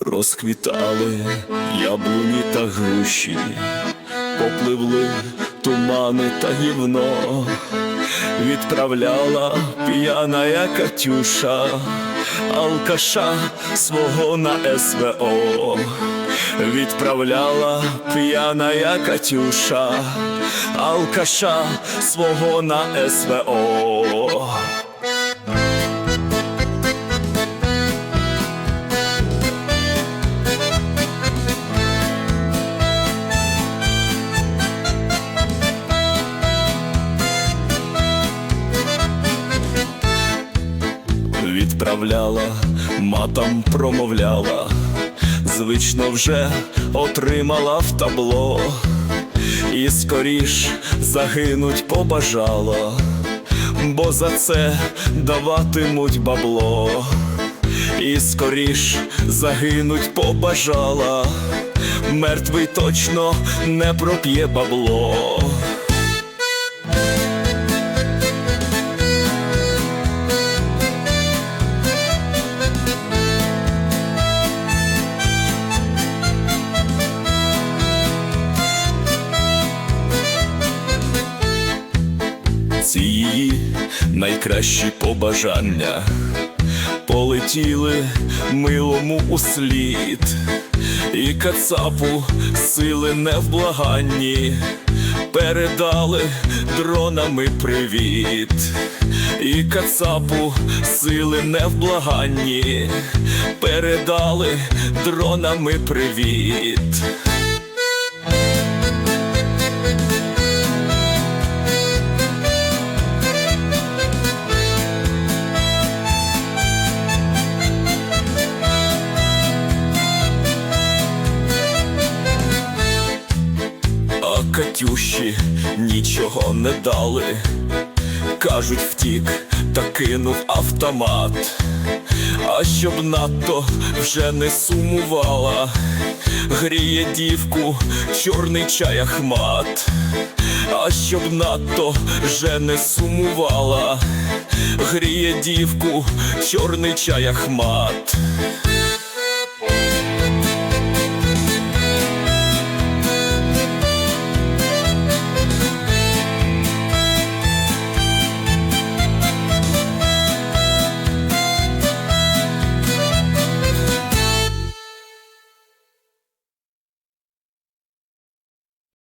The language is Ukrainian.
Розквітали яблуні та груші, попливли тумани та гівно, відправляла п'яна Катюша, алкаша свого на СВО, відправляла п'яна Катюша, алкаша свого на СВО. Відправляла, матам промовляла, звично вже отримала в табло, і скоріш загинуть побажала, бо за це даватимуть бабло, і скоріш загинуть побажала, мертвий точно не проп'є бабло. Найкращі побажання. Полетіли милому у слід, і кацапу сили невблаганні передали дронами привіт, і кацапу сили невблаганні передали дронами привіт. Катюші нічого не дали. Кажуть, втік та кинув автомат. А щоб надто вже не сумувала, гріє дівку чорний чай Ахмат. А щоб надто вже не сумувала, гріє дівку чорний чай Ахмат.